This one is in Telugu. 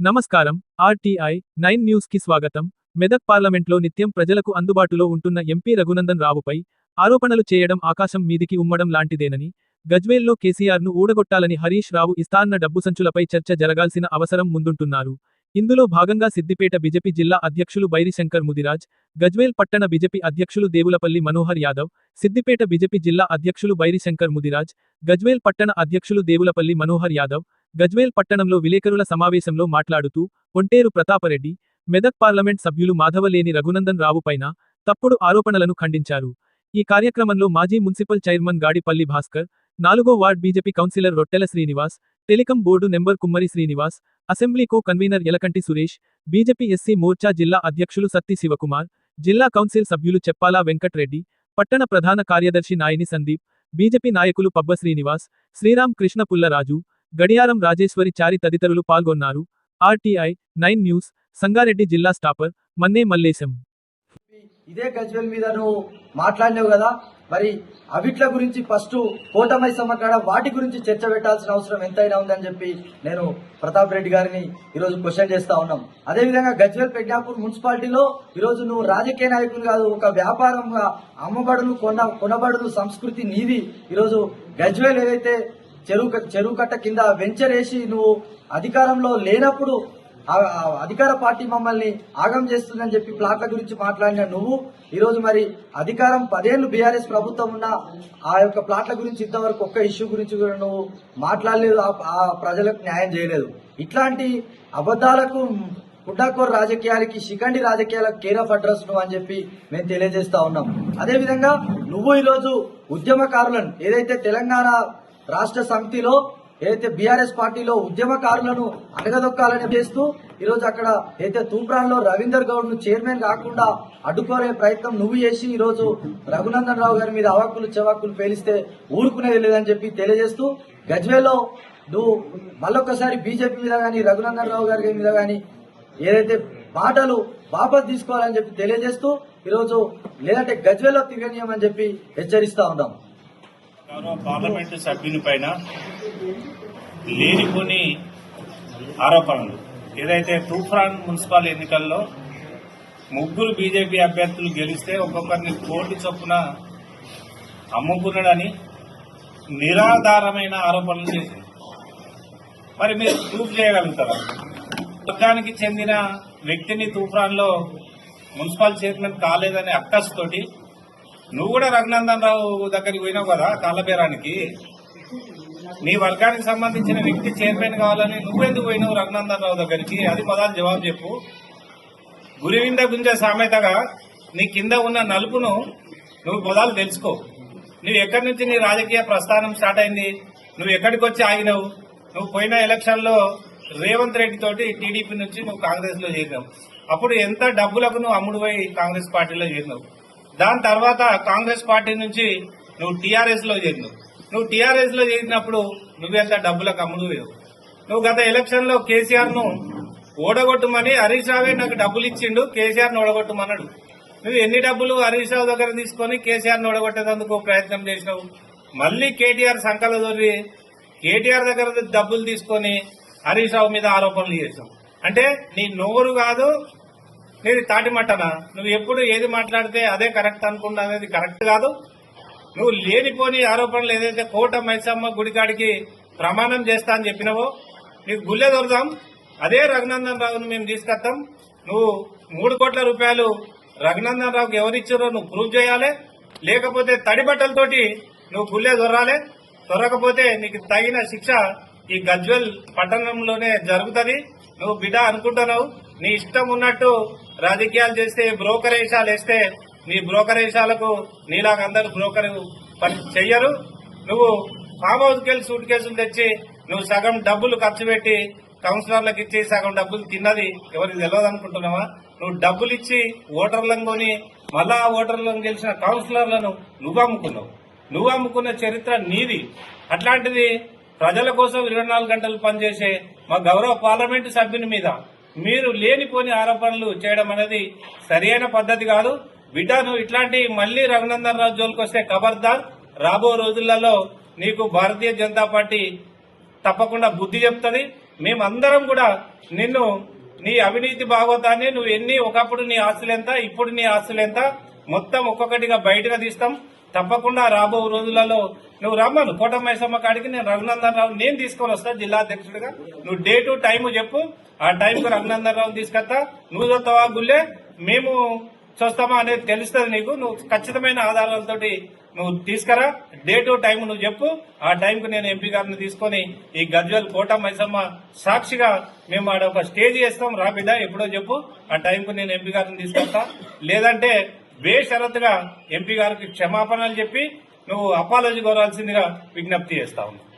నమస్కారం. ఆర్టీఐ నైన్ న్యూస్కి స్వాగతం. మెదక్ పార్లమెంట్లో నిత్యం ప్రజలకు అందుబాటులో ఉంటున్న ఎంపీ రఘునందన్ రావుపై ఆరోపణలు చేయడం ఆకాశం మీదికి ఉమ్మడం లాంటిదేనని గజ్వేల్లో కేసీఆర్ను ఊడగొట్టాలని హరీష్ రావు ఇస్తాన్న డబ్బు సంచులపై చర్చ జరగాల్సిన అవసరం ముందుంటున్నారు. ఇందులో భాగంగా సిద్దిపేట బీజేపీ జిల్లా అధ్యక్షులు బైరిశంకర్ ముదిరాజ్ గజ్వేల్ పట్టణ బీజేపీ అధ్యక్షులు దేవులపల్లి మనోహర్ యాదవ్ సిద్దిపేట బీజేపీ జిల్లా అధ్యక్షులు బైరిశంకర్ ముదిరాజ్ గజ్వేల్ పట్టణ అధ్యక్షులు దేవులపల్లి మనోహర్ యాదవ్ గజ్వేల్ పట్టణంలో విలేకరుల సమావేశంలో మాట్లాడుతూ ఒంటేరు ప్రతాపరెడ్డి మెదక్ పార్లమెంట్ సభ్యులు మాధవలేని రఘునందన్ రావుపైన తప్పుడు ఆరోపణలను ఖండించారు. ఈ కార్యక్రమంలో మాజీ మున్సిపల్ చైర్మన్ గాడిపల్లి భాస్కర్ నాలుగో వార్డ్ బీజేపీ కౌన్సిలర్ రొట్టెల Srinivas telecom board number Kummari Srinivas assembly co convener Elakanti Suresh BJP SC Morcha జిల్లా అధ్యక్షులు సత్తి శివకుమార్ జిల్లా కౌన్సిల్ సభ్యులు చెప్పాలా వెంకట్రెడ్డి పట్టణ ప్రధాన కార్యదర్శి నాయని సందీప్ బీజేపీ నాయకులు పబ్బ శ్రీనివాస్ శ్రీరామ్ కృష్ణ పుల్లరాజు గడియారం రాజేశ్వరి చారి తదితరులు పాల్గొన్నారు. ఆర్టీఐ నైన్ న్యూస్ సంగారెడ్డి జిల్లా స్టాపర్ మన్నే మల్లేశం. ఇదే గజ్వెల్ మీద నువ్వు మాట్లాడినావు కదా మరి అవిట్ల గురించి ఫస్ట్ కోటమై కాడ వాటి గురించి చర్చ పెట్టాల్సిన అవసరం ఎంతైనా ఉందని చెప్పి నేను ప్రతాప్ రెడ్డి గారిని ఈరోజు క్వశ్చన్ చేస్తా ఉన్నాం. అదేవిధంగా గజ్వెల్ పెగ్నాపూర్ మున్సిపాలిటీలో ఈరోజు నువ్వు రాజకీయ నాయకులు కాదు ఒక వ్యాపారంగా అమ్మబడును కొన కొనబడును సంస్కృతి నీది ఈరోజు గజ్వెల్ ఏదైతే చెరువు చెరువు కట్ట కింద వెంచర్ వేసి నువ్వు అధికారంలో లేనప్పుడు అధికార పార్టీ మమ్మల్ని ఆగం చేస్తుందని చెప్పి ప్లాట్ల గురించి మాట్లాడిన నువ్వు ఈరోజు మరి అధికారం పదేళ్ళు బీఆర్ఎస్ ప్రభుత్వం ఉన్న ఆ యొక్క ప్లాట్ల గురించి ఇంతవరకు ఒక్క ఇష్యూ గురించి కూడా నువ్వు మాట్లాడలేదు ఆ- ప్రజలకు న్యాయం చేయలేదు. ఇట్లాంటి అబద్ధాలకు పుడ్డాకోర్ రాజకీయాలకి శిఖండి రాజకీయాలకు కేర్ ఆఫ్ అడ్రస్ నువ్వు అని చెప్పి మేము తెలియజేస్తా ఉన్నాం. అదేవిధంగా నువ్వు ఈరోజు ఉద్యమకారులను ఏదైతే తెలంగాణ రాష్ట్ర సమితిలో ఏదైతే బీఆర్ఎస్ పార్టీలో ఉద్యమకారులను అడగదొక్కాలని చేస్తూ ఈరోజు అక్కడ అయితే తూప్రాన్లో రవీందర్ గౌడ్ను చైర్మన్ కాకుండా అడ్డుకోరే ప్రయత్నం నువ్వు చేసి ఈరోజు రఘునందన్ రావు గారి మీద అవాక్కులు చెవాక్కులు పేలిస్తే ఊరుకునేది లేదని చెప్పి తెలియజేస్తూ గజ్వేల్లో నువ్వు మళ్ళొక్కసారి బీజేపీ మీద కానీ రఘునందన్ రావు గారి మీద కానీ ఏదైతే మాటలు వాపస్ తీసుకోవాలని చెప్పి తెలియజేస్తూ ఈరోజు లేదంటే గజ్వేల్లో తిరగనీయమని చెప్పి హెచ్చరిస్తా ఉన్నాం. గౌరవ పార్లమెంటు సభ్యునిపైన లేని కొన్ని ఆరోపణలు. ఏదైతే తూఫాన్ మున్సిపల్ ఎన్నికల్లో ముగ్గురు బీజేపీ అభ్యర్థులు గెలిస్తే ఒక్కొక్కరిని కోటి చొప్పున అమ్ముకున్నాడని నిరాధారమైన ఆరోపణలు చేసింది. మరి మీరు ప్రూఫ్ చేయగలుగుతారా? వర్గానికి చెందిన వ్యక్తిని తూఫాన్లో మున్సిపల్ చైర్మన్ కాలేదనే అక్కస్తోటి నువ్వు కూడా రఘునందన్ రావు దగ్గరికి పోయినావు కదా కాళ్ళబేరానికి నీ వర్గానికి సంబంధించిన వ్యక్తి చైర్మన్ కావాలని నువ్వెందుకు పోయినావు రఘునందన్ రావు దగ్గరికి? అది పదాలు జవాబు చెప్పు. గురివింద గుంజ సామెతగా నీ కింద ఉన్న నలుపును నువ్వు పదాలు తెలుసుకో. నువ్వు ఎక్కడి నుంచి నీ రాజకీయ ప్రస్థానం స్టార్ట్ అయింది? నువ్వు ఎక్కడికి వచ్చి ఆగినావు? నువ్వు పోయిన ఎలక్షన్లో రేవంత్ రెడ్డి తోటి టీడీపీ నుంచి నువ్వు కాంగ్రెస్లో చేరినావు. అప్పుడు ఎంత డబ్బులకు నువ్వు అమ్ముడుపోయి కాంగ్రెస్ పార్టీలో చేరినావు? దాని తర్వాత కాంగ్రెస్ పార్టీ నుంచి నువ్వు టీఆర్ఎస్లో చేరినావు. నువ్వు టీఆర్ఎస్లో చేరినప్పుడు నువ్వెంత డబ్బులకు అమ్ముడు నువ్వు గత ఎలక్షన్లో కేసీఆర్ను ఓడగొట్టమని హరీష్ రావే నాకు డబ్బులు ఇచ్చిండు కేసీఆర్ను ఓడగొట్టమన్నాడు. నువ్వు ఎన్ని డబ్బులు హరీష్ రావు దగ్గర తీసుకొని కేసీఆర్ను ఓడగొట్టేందుకు ప్రయత్నం చేసినావు? మళ్ళీ కేటీఆర్ సంకల దొరి కేటీఆర్ దగ్గర డబ్బులు తీసుకొని హరీష్ రావు మీద ఆరోపణలు చేసావు అంటే నీ నోరు కాదు నీది తాటిమట్టనా నువ్వు ఎప్పుడు ఏది మాట్లాడితే అదే కరెక్ట్ అనుకుంటా అనేది కరెక్ట్ కాదు. నువ్వు లేనిపోని ఆరోపణలు ఏదైతే కోట మైసమ్మ గుడికాడికి ప్రమాణం చేస్తా అని చెప్పినావో నీకు గుళ్ళే దొరుదాం. అదే రఘునందన్ రావును మేము తీసుకొస్తాం. నువ్వు మూడు కోట్ల రూపాయలు రఘునందన్ రావుకి ఎవరిచ్చారో నువ్వు ప్రూవ్ చేయాలి. లేకపోతే తడి బట్టలతోటి నువ్వు గుళ్ళే దొరాలి. దొరకపోతే నీకు తగిన శిక్ష ఈ గజ్వెల్ పట్టణంలోనే జరుగుతుంది. నువ్వు బిడ్డ అనుకుంటున్నావు. నీ ఇష్టం ఉన్నట్టు రాజకీయాలు చేస్తే బ్రోకరేషాలు వేస్తే నీ బ్రోకరేషాలకు నీలాగా అందరు బ్రోకర్ పని చెయ్యరు. నువ్వు ఫామ్ హౌస్కి వెళ్ళి సూట్ కేసులు తెచ్చి నువ్వు సగం డబ్బులు ఖర్చు పెట్టి కౌన్సిలర్లకు ఇచ్చి సగం డబ్బులు తిన్నది ఎవరికి తెలియదు అనుకుంటున్నావా? నువ్వు డబ్బులు ఇచ్చి ఓటర్లను కొని మళ్ళా ఓటర్లను గెలిచిన కౌన్సిలర్లను నువ్వు అమ్ముకున్నావు. నువ్వు అమ్ముకున్న చరిత్ర నీది. అట్లాంటిది ప్రజల కోసం ఇరవై నాలుగు గంటలు పనిచేసే మా గౌరవ పార్లమెంటు సభ్యుని మీద మీరు లేనిపోని ఆరోపణలు చేయడం అనేది సరైన పద్ధతి కాదు. బిడ్డ నువ్వు ఇట్లాంటి మళ్ళీ రఘునందన్ రావు జోలికి వస్తే ఖబర్దార్ రాబో రోజులలో నీకు భారతీయ జనతా పార్టీ తప్పకుండా బుద్ధి చెప్తుంది. మేమందరం కూడా నిన్ను నీ అవినీతి భాగవతాన్ని నువ్వు ఎన్ని ఒకప్పుడు నీ ఆస్తులు ఎంత ఇప్పుడు నీ ఆస్తులు ఎంత మొత్తం ఒక్కొక్కటిగా బయటగా తీస్తాం. తప్పకుండా రాబో రోజులలో నువ్వు రమ్మను. కోటమైసమ్మ కాడికి నేను రఘునందన్ రావు నేను తీసుకొని వస్తా జిల్లా అధ్యక్షుడిగా. నువ్వు డే టు టైం చెప్పు. ఆ టైంకు రఘునందన్ రావు తీసుకొస్తా. నువ్వు చూస్తావా గుళ్ళే? మేము చూస్తామా అనేది తెలుస్తుంది నీకు. నువ్వు ఖచ్చితమైన ఆధారాలతోటి నువ్వు తీసుకురా. డే టు టైం నువ్వు చెప్పు. ఆ టైంకు నేను ఎంపీ గారిని తీసుకొని ఈ గజ్వల్ కోట మైసమ్మ సాక్షిగా మేము ఆడ ఒక స్టేజ్ చేస్తాం రాబిడ్డ ఎప్పుడో చెప్పు. ఆ టైంకు నేను ఎంపీ గారిని తీసుకొస్తా. లేదంటే బేషరత్గా ఎంపీ గారికి క్షమాపణలు చెప్పి నువ్వు అపాలజీ కోరాల్సిందిగా విజ్ఞప్తి చేస్తా ఉన్నావు